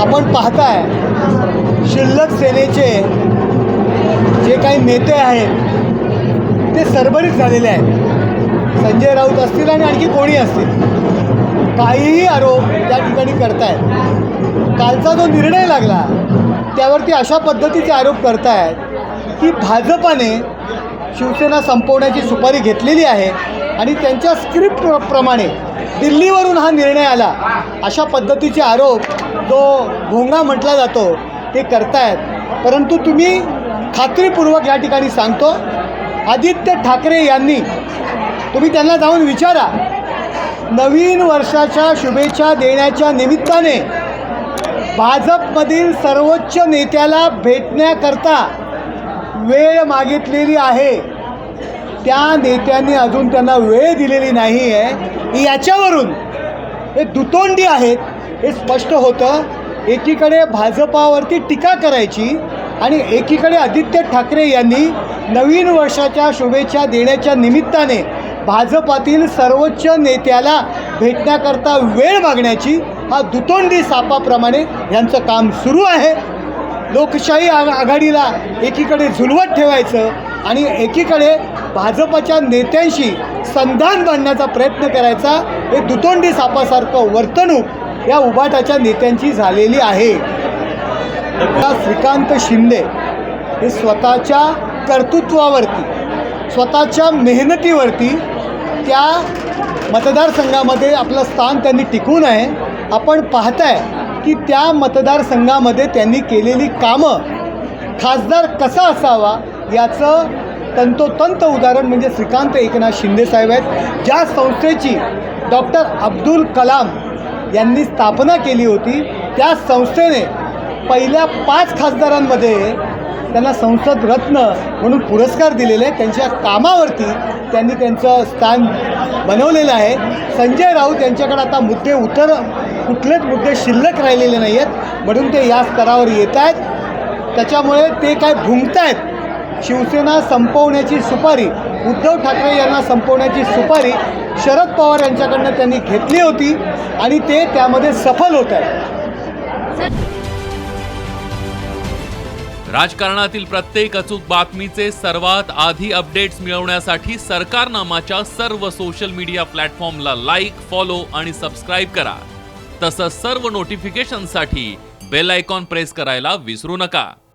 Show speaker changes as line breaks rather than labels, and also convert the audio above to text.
आपण पाहताय शिल्लक सेनेचे जे काही नेते आहेत ते सरभरीत झालेले आहेत. संजय राऊत असतील आणि आणखी कोणी असतील? काहीही आरोप त्या ठिकाणी करतायत. कालचा जो निर्णय लागला त्यावरती अशा पद्धतीचे आरोप करतायत की भाजपाने शिवसेना संपवण्याची सुपारी घेतलेली आहे. आणि त्यांच्या स्क्रिप्ट प्रमाणे दिल्लीवरून हा निर्णय आला. अशा पद्धतीचे आरोप जो भोंगा म्हटला जातो ते करतायत. परंतु तुम्ही खात्रीपूर्वक या ठिकाणी सांगतो. आदित्य ठाकरे यांनी तुम्ही त्यांना जाऊन विचारा. नवीन वर्षाच्या शुभेच्छा देण्याच्या निमित्ताने भाजपमधील सर्वोच्च नेत्याला भेटण्याकरता वेळ मागितलेली आहे. त्या नेत्यांनी अजून त्यांना वेळ दिलेली नाही आहे याच्यावरून हे दुतोंडी आहेत हे स्पष्ट होतं. एकीकडे भाजपावरती टीका करायची आणि एकीकडे आदित्य ठाकरे यांनी नवीन वर्षाच्या शुभेच्छा देण्याच्या निमित्ताने भाजपातील सर्वोच्च नेत्याला भेटण्याकरता वेळ मागण्याची हा दुतोंडी सापाप्रमाणे यांचं काम सुरू आहे. लोकशाही आ आघाडीला एकीकडे झुलवत ठेवायचं आणि एकीकडे भाजपच्या नेत्यांशी संधान बांधण्याचा प्रयत्न करायचा हे दुतोंडी सापासारखं वर्तणूक या उभाटाच्या नेत्यांची झालेली आहे. आता श्रीकांत शिंदे हे स्वतःच्या कर्तृत्वावरती स्वतःच्या मेहनतीवरती त्या मतदारसंघामध्ये आपलं स्थान त्यांनी टिकून आहे. आपण पाहताय की त्या मतदारसंघामध्ये त्यांनी केलेली कामं खासदार कसा असावा याचं तंतोतंत उदाहरण म्हणजे श्रीकांत एकनाथ शिंदेसाहेब आहेत ज्या संस्थेची डॉक्टर अब्दुल कलाम यांनी स्थापना केली होती त्या संस्थेने पहिल्या पाच खासदारांमध्ये त्यांना संसद रत्न म्हणून पुरस्कार दिलेले आहेत त्यांच्या कामावरती त्यांनी त्यांचं स्थान बनवलेलं आहे. संजय राऊत यांच्याकडे आता मुद्दे उतर कुठलेच मुद्दे शिल्लक राहिलेले नाही आहेत म्हणून ते या स्तरावर येत आहेत. त्याच्यामुळे ते काय भुंकत आहेत शिवसेना संपवण्याची सुपारी उद्धव ठाकरे यांना संपवण्याची सुपारी शरद पवार यांच्याकडनं त्यांनी घेतली होती आणि ते त्यामध्ये सफल होत आहे
राजकारणातील प्रत्येक अचूक बातमीचे सर्वात आधी अपडेट्स मिळवण्यासाठी सरकारनामाच्या सर्व सोशल मीडिया प्लॅटफॉर्मला लाईक फॉलो आणि सबस्क्राईब करा. तसंच सर्व नोटिफिकेशनसाठी बेल आयकॉन प्रेस करायला विसरू नका.